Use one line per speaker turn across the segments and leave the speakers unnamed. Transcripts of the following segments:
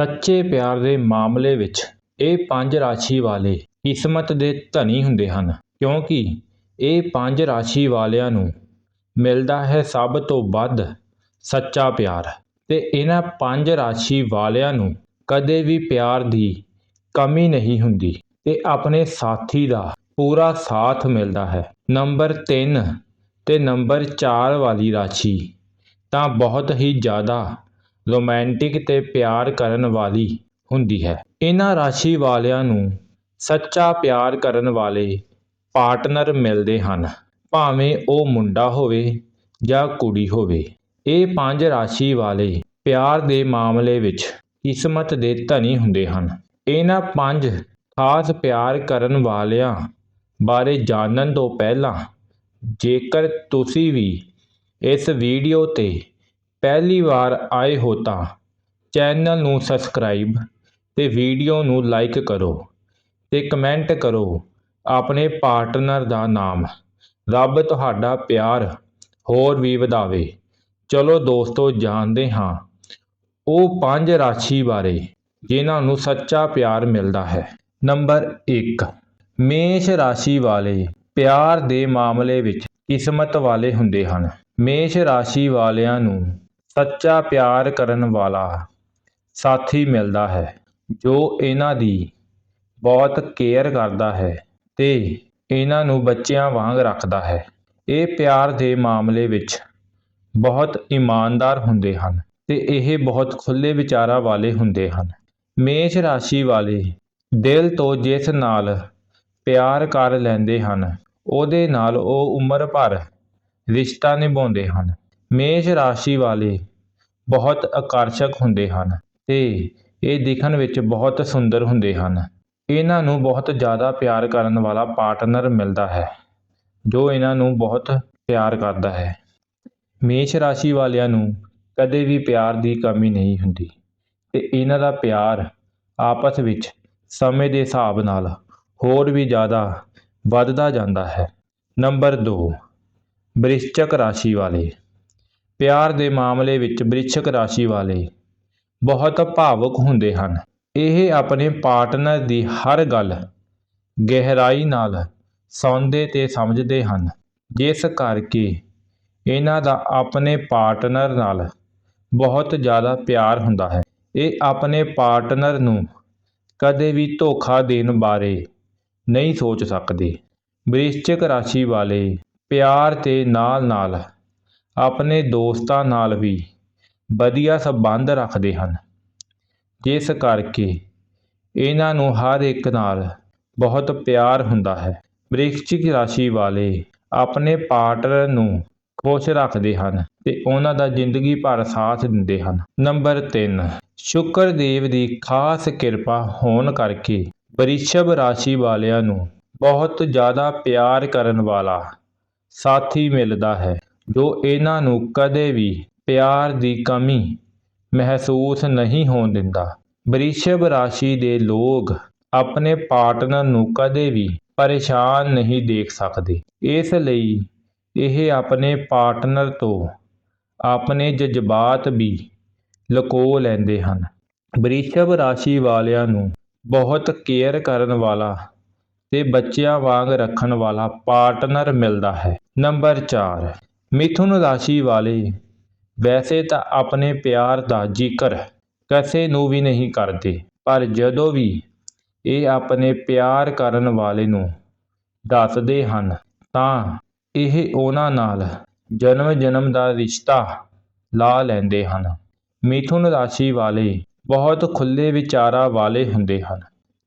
ਸੱਚੇ ਪਿਆਰ ਦੇ ਮਾਮਲੇ ਵਿੱਚ ਇਹ ਪੰਜ ਰਾਸ਼ੀ ਵਾਲੇ ਕਿਸਮਤ ਦੇ ਧਨੀ ਹੁੰਦੇ ਹਨ, ਕਿਉਂਕਿ ਇਹ ਪੰਜ ਰਾਸ਼ੀ ਵਾਲਿਆਂ ਨੂੰ ਮਿਲਦਾ ਹੈ ਸਭ ਤੋਂ ਵੱਧ ਸੱਚਾ ਪਿਆਰ। ਤੇ ਇਹਨਾਂ ਪੰਜ ਰਾਸ਼ੀ ਵਾਲਿਆਂ ਨੂੰ ਕਦੇ ਵੀ ਪਿਆਰ ਦੀ ਕਮੀ ਨਹੀਂ ਹੁੰਦੀ ਤੇ ਆਪਣੇ ਸਾਥੀ ਦਾ ਪੂਰਾ ਸਾਥ ਮਿਲਦਾ ਹੈ। ਨੰਬਰ 3 ਤੇ ਨੰਬਰ 4 ਵਾਲੀ ਰਾਸ਼ੀ ਤਾਂ ਬਹੁਤ ਹੀ ਜ਼ਿਆਦਾ ਰੋਮਾਂਟਿਕ ਤੇ ਪਿਆਰ ਕਰਨ ਵਾਲੀ ਹੁੰਦੀ ਹੈ। ਇਹਨਾਂ ਰਾਸ਼ੀ ਵਾਲਿਆਂ ਨੂੰ ਸੱਚਾ ਪਿਆਰ ਕਰਨ ਵਾਲੇ ਪਾਰਟਨਰ ਮਿਲਦੇ ਹਨ। ਭਾਵੇਂ ਉਹ ਮੁੰਡਾ ਹੋਵੇ ਜਾਂ ਕੁੜੀ ਹੋਵੇ, ਇਹ ਪੰਜ ਰਾਸ਼ੀ ਵਾਲੇ ਪਿਆਰ ਦੇ ਮਾਮਲੇ ਵਿੱਚ ਕਿਸਮਤ ਦੇ ਧਨੀ ਹੁੰਦੇ ਹਨ। ਇਹਨਾਂ ਪੰਜ ਖਾਸ ਪਿਆਰ ਕਰਨ ਵਾਲਿਆਂ ਬਾਰੇ ਜਾਣਨ ਤੋਂ ਪਹਿਲਾਂ ਜੇਕਰ ਤੁਸੀਂ ਵੀ ਇਸ ਵੀਡੀਓ ਤੇ ਪਹਿਲੀ ਵਾਰ ਆਏ ਹੋ ਤਾਂ ਚੈਨਲ ਨੂੰ ਸਬਸਕ੍ਰਾਈਬ ਅਤੇ ਵੀਡੀਓ ਨੂੰ ਲਾਈਕ ਕਰੋ ਅਤੇ ਕਮੈਂਟ ਕਰੋ ਆਪਣੇ ਪਾਰਟਨਰ ਦਾ ਨਾਮ। ਰੱਬ ਤੁਹਾਡਾ ਪਿਆਰ ਹੋਰ ਵੀ ਵਧਾਵੇ। ਚਲੋ ਦੋਸਤੋ, ਜਾਣਦੇ ਹਾਂ ਉਹ ਪੰਜ ਰਾਸ਼ੀ ਬਾਰੇ ਜਿਨ੍ਹਾਂ ਨੂੰ ਸੱਚਾ ਪਿਆਰ ਮਿਲਦਾ ਹੈ। ਨੰਬਰ 1 ਮੇਸ਼ ਰਾਸ਼ੀ ਵਾਲੇ ਪਿਆਰ ਦੇ ਮਾਮਲੇ ਵਿੱਚ ਕਿਸਮਤ ਵਾਲੇ ਹੁੰਦੇ ਹਨ। ਮੇਸ਼ ਰਾਸ਼ੀ ਵਾਲਿਆਂ ਨੂੰ ਸੱਚਾ ਪਿਆਰ ਕਰਨ ਵਾਲਾ ਸਾਥੀ ਮਿਲਦਾ ਹੈ, ਜੋ ਇਹਨਾਂ ਦੀ ਬਹੁਤ ਕੇਅਰ ਕਰਦਾ ਹੈ ਤੇ ਇਹਨਾਂ ਨੂੰ ਬੱਚਿਆਂ ਵਾਂਗ ਰੱਖਦਾ ਹੈ। ਇਹ ਪਿਆਰ ਦੇ ਮਾਮਲੇ ਵਿੱਚ ਬਹੁਤ ਇਮਾਨਦਾਰ ਹੁੰਦੇ ਹਨ ਤੇ ਇਹ ਬਹੁਤ ਖੁੱਲੇ ਵਿਚਾਰਾਂ ਵਾਲੇ ਹੁੰਦੇ ਹਨ। ਮੇਸ਼ ਰਾਸ਼ੀ ਵਾਲੇ ਦਿਲ ਤੋਂ ਜਿਸ ਨਾਲ ਪਿਆਰ ਕਰ ਲੈਂਦੇ ਹਨ, ਉਹਦੇ ਨਾਲ ਉਹ ਉਮਰ ਭਰ ਰਿਸ਼ਤਾ ਨਿਭਾਉਂਦੇ ਹਨ। ਮੇਸ਼ ਰਾਸ਼ੀ ਵਾਲੇ ਬਹੁਤ ਆਕਰਸ਼ਕ ਹੁੰਦੇ ਹਨ ਤੇ ਇਹ ਦਿਖਣ ਵਿੱਚ ਬਹੁਤ ਸੁੰਦਰ ਹੁੰਦੇ ਹਨ। ਇਹਨਾਂ ਨੂੰ ਬਹੁਤ ਜ਼ਿਆਦਾ ਪਿਆਰ ਕਰਨ ਵਾਲਾ ਪਾਰਟਨਰ ਮਿਲਦਾ ਹੈ, ਜੋ ਇਹਨਾਂ ਨੂੰ ਬਹੁਤ ਪਿਆਰ ਕਰਦਾ ਹੈ। ਮੇਸ਼ ਰਾਸ਼ੀ ਵਾਲਿਆਂ ਨੂੰ ਕਦੇ ਵੀ ਪਿਆਰ ਦੀ ਕਮੀ ਨਹੀਂ ਹੁੰਦੀ ਤੇ ਇਹਨਾਂ ਦਾ ਪਿਆਰ ਆਪਸ ਵਿੱਚ ਸਮੇਂ ਦੇ ਹਿਸਾਬ ਨਾਲ ਹੋਰ ਵੀ ਜ਼ਿਆਦਾ ਵੱਧਦਾ ਜਾਂਦਾ ਹੈ। ਨੰਬਰ 2 ਬ੍ਰਿਸ਼ਚਕ ਰਾਸ਼ੀ ਵਾਲੇ। ਪਿਆਰ ਦੇ ਮਾਮਲੇ ਵਿੱਚ ਬ੍ਰਿਸ਼ਚਕ ਰਾਸ਼ੀ ਵਾਲੇ ਬਹੁਤ ਭਾਵੁਕ ਹੁੰਦੇ ਹਨ। ਇਹ ਆਪਣੇ ਪਾਰਟਨਰ ਦੀ ਹਰ ਗੱਲ ਗਹਿਰਾਈ ਨਾਲ ਸੌਂਦੇ ਤੇ ਸਮਝਦੇ ਹਨ। ਜਿਸ ਕਰਕੇ ਇਹਨਾਂ ਦਾ ਆਪਣੇ ਪਾਰਟਨਰ ਨਾਲ ਬਹੁਤ ਜ਼ਿਆਦਾ ਪਿਆਰ ਹੁੰਦਾ ਹੈ। ਇਹ ਆਪਣੇ ਪਾਰਟਨਰ ਨੂੰ ਕਦੇ ਵੀ ਧੋਖਾ ਦੇਣ ਬਾਰੇ ਨਹੀਂ ਸੋਚ ਸਕਦੇ। ਵ੍ਰਿਸ਼ਚਿਕ ਰਾਸ਼ੀ ਵਾਲੇ ਪਿਆਰ ਤੇ ਨਾਲ-ਨਾਲ ਆਪਣੇ ਦੋਸਤਾਂ ਨਾਲ ਵੀ ਵਧੀਆ ਸੰਬੰਧ ਰੱਖਦੇ ਹਨ। ਜਿਸ ਕਰਕੇ ਇਹਨਾਂ ਨੂੰ ਹਰ ਇੱਕ ਨਾਲ ਬਹੁਤ ਪਿਆਰ ਹੁੰਦਾ ਹੈ। ਵ੍ਰਿਸ਼ਚਿਕ ਰਾਸ਼ੀ ਵਾਲੇ ਆਪਣੇ ਪਾਰਟਨਰ ਨੂੰ ਖੁਸ਼ ਰੱਖਦੇ ਹਨ ਤੇ ਉਹਨਾਂ ਦਾ ਜ਼ਿੰਦਗੀ ਭਰ ਸਾਥ ਦਿੰਦੇ ਹਨ। ਨੰਬਰ 3 ਸ਼ੁਕਰਦੇਵ ਦੀ ਖਾਸ ਕਿਰਪਾ ਹੋਣ ਕਰਕੇ ਵ੍ਰਿਸ਼ਭ ਰਾਸ਼ੀ ਵਾਲਿਆਂ ਨੂੰ ਬਹੁਤ ਜ਼ਿਆਦਾ ਪਿਆਰ ਕਰਨ ਵਾਲਾ ਸਾਥੀ ਮਿਲਦਾ ਹੈ। ਜੋ ਇਹਨਾਂ ਨੂੰ ਕਦੇ ਵੀ ਪਿਆਰ ਦੀ ਕਮੀ ਮਹਿਸੂਸ ਨਹੀਂ ਹੋਣ ਦਿੰਦਾ। ਵ੍ਰਿਸ਼ਭ ਰਾਸ਼ੀ ਦੇ ਲੋਕ ਆਪਣੇ ਪਾਰਟਨਰ ਨੂੰ ਕਦੇ ਵੀ ਪਰੇਸ਼ਾਨ ਨਹੀਂ ਦੇਖ ਸਕਦੇ। ਇਸ ਲਈ ਇਹ ਆਪਣੇ ਪਾਰਟਨਰ ਤੋਂ ਆਪਣੇ ਜਜ਼ਬਾਤ ਵੀ ਲੁਕੋ ਲੈਂਦੇ ਹਨ। ਵ੍ਰਿਸ਼ਭ ਰਾਸ਼ੀ ਵਾਲਿਆਂ ਨੂੰ ਬਹੁਤ ਕੇਅਰ ਕਰਨ ਵਾਲਾ ਤੇ ਬੱਚਿਆਂ ਵਾਂਗ ਰੱਖਣ ਵਾਲਾ ਪਾਰਟਨਰ ਮਿਲਦਾ ਹੈ। ਨੰਬਰ 4 ਮਿਥੁਨ ਰਾਸ਼ੀ ਵਾਲੇ, ਵੈਸੇ ਤਾਂ ਆਪਣੇ ਪਿਆਰ ਦਾ ਜ਼ਿਕਰ ਕਿਸੇ ਨੂੰ ਵੀ ਨਹੀਂ ਕਰਦੇ, ਪਰ ਜਦੋਂ ਵੀ ਇਹ ਆਪਣੇ ਪਿਆਰ ਕਰਨ ਵਾਲੇ ਨੂੰ ਦੱਸਦੇ ਹਨ, ਤਾਂ ਇਹ ਉਹਨਾਂ ਨਾਲ ਜਨਮ ਜਨਮ ਦਾ ਰਿਸ਼ਤਾ ਲਾ ਲੈਂਦੇ ਹਨ। ਮਿਥੁਨ ਰਾਸ਼ੀ ਵਾਲੇ ਬਹੁਤ ਖੁੱਲੇ ਵਿਚਾਰਾਂ ਵਾਲੇ ਹੁੰਦੇ ਹਨ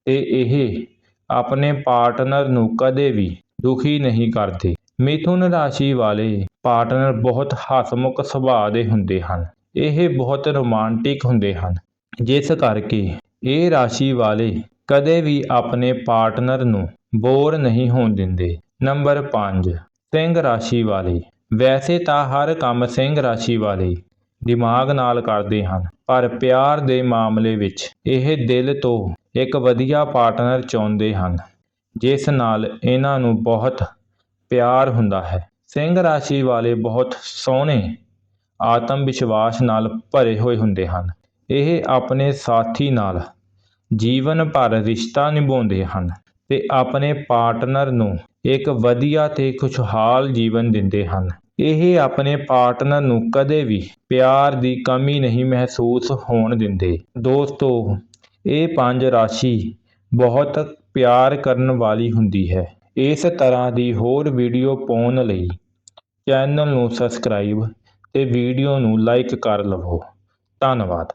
ਤੇ ਇਹ ਆਪਣੇ ਪਾਰਟਨਰ ਨੂੰ ਕਦੇ ਵੀ ਦੁਖੀ ਨਹੀਂ ਕਰਦੇ। ਮਿਥੁਨ ਰਾਸ਼ੀ ਵਾਲੇ ਪਾਰਟਨਰ ਬਹੁਤ ਹਸਮੁਖ ਸੁਭਾਅ ਦੇ ਹੁੰਦੇ ਹਨ। ਇਹ ਬਹੁਤ ਰੋਮਾਂਟਿਕ ਹੁੰਦੇ ਹਨ। ਜਿਸ ਕਰਕੇ ਇਹ ਰਾਸ਼ੀ ਵਾਲੇ ਕਦੇ ਵੀ ਆਪਣੇ ਪਾਰਟਨਰ ਨੂੰ ਬੋਰ ਨਹੀਂ ਹੋਣ ਦਿੰਦੇ। ਨੰਬਰ 5 ਸਿੰਘ ਰਾਸ਼ੀ ਵਾਲੇ। ਵੈਸੇ ਤਾਂ ਹਰ ਕੰਮ ਸਿੰਘ ਰਾਸ਼ੀ ਵਾਲੇ ਦਿਮਾਗ ਨਾਲ ਕਰਦੇ ਹਨ, ਪਰ ਪਿਆਰ ਦੇ ਮਾਮਲੇ ਵਿੱਚ ਇਹ ਦਿਲ ਤੋਂ ਇੱਕ ਵਧੀਆ ਪਾਰਟਨਰ ਚਾਹੁੰਦੇ ਹਨ, ਜਿਸ ਨਾਲ ਇਹਨਾਂ ਨੂੰ ਬਹੁਤ ਪਿਆਰ ਹੁੰਦਾ ਹੈ। ਸਿੰਘ ਰਾਸ਼ੀ ਵਾਲੇ ਬਹੁਤ ਸੋਹਣੇ ਆਤਮ ਵਿਸ਼ਵਾਸ ਨਾਲ ਭਰੇ ਹੋਏ ਹੁੰਦੇ ਹਨ। ਇਹ ਆਪਣੇ ਸਾਥੀ ਨਾਲ ਜੀਵਨ ਭਰ ਰਿਸ਼ਤਾ ਨਿਭਾਉਂਦੇ ਹਨ ਤੇ ਆਪਣੇ ਪਾਰਟਨਰ ਨੂੰ ਇੱਕ ਵਧੀਆ ਤੇ ਖੁਸ਼ਹਾਲ ਜੀਵਨ ਦਿੰਦੇ ਹਨ। ਇਹ ਆਪਣੇ ਪਾਰਟਨਰ ਨੂੰ ਕਦੇ ਵੀ ਪਿਆਰ ਦੀ ਕਮੀ ਨਹੀਂ ਮਹਿਸੂਸ ਹੋਣ ਦਿੰਦੇ। ਦੋਸਤੋ, ਇਹ ਪੰਜ ਰਾਸ਼ੀ ਬਹੁਤ ਪਿਆਰ ਕਰਨ ਵਾਲੀ ਹੁੰਦੀ ਹੈ। ਇਸ ਤਰ੍ਹਾਂ ਦੀ ਹੋਰ ਵੀਡੀਓ ਪਾਉਣ ਲਈ ਚੈਨਲ ਨੂੰ ਸਬਸਕ੍ਰਾਈਬ ਅਤੇ ਵੀਡੀਓ ਨੂੰ ਲਾਈਕ ਕਰ ਲਵੋ। ਧੰਨਵਾਦ।